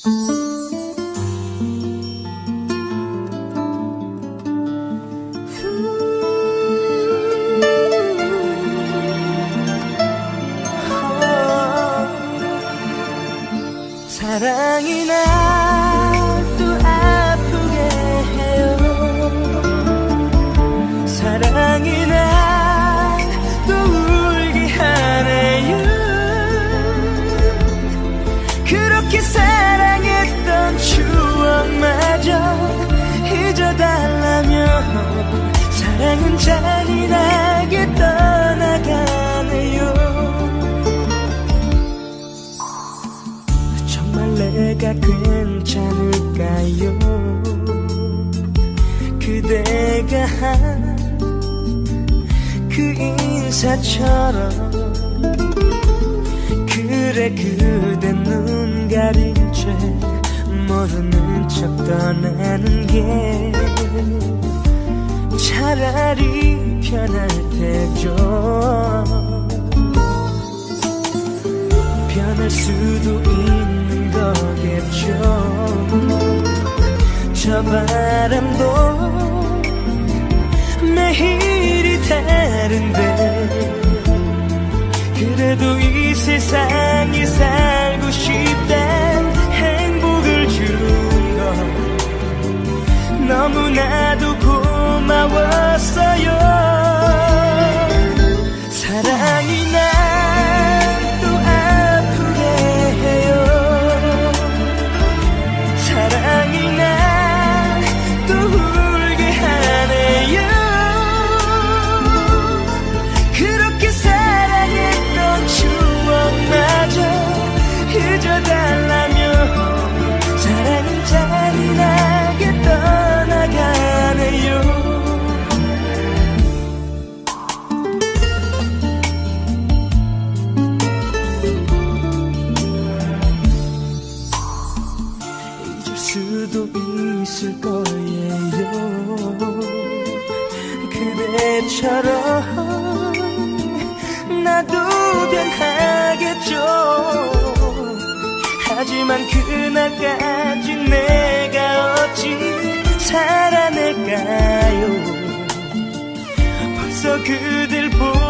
사 사랑은 잔인하게 떠나가네요. 정말 내가 괜찮을까요? 그대가 한 그 인사처럼 그래 그대 눈 가린 채 모르는 척 떠나는 게 차라리 편할 테죠. 변할 수도 있는 거겠죠. 저 바람도 매일이 다른데 그래도 이 세상에 살 있을 거예요. 그대처럼 나도 변하겠죠. 하지만 그날까지 내가 어찌 살아낼까요? 벌써 그댈 보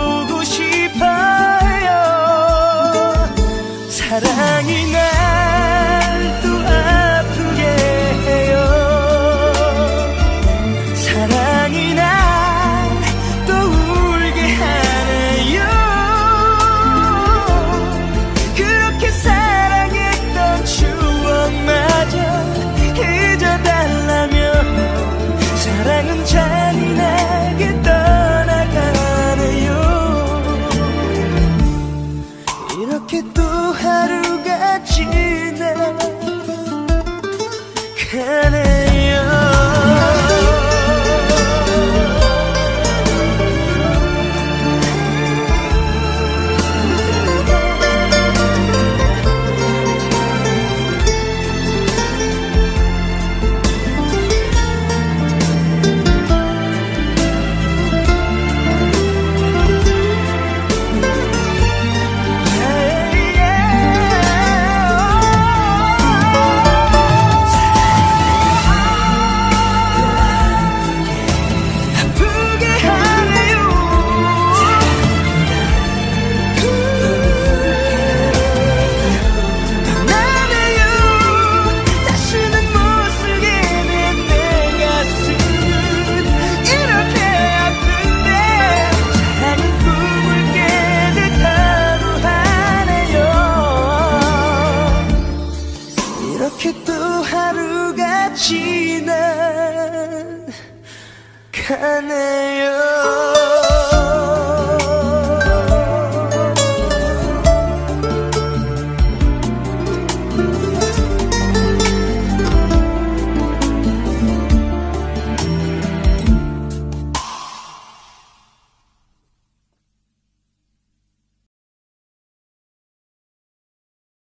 can you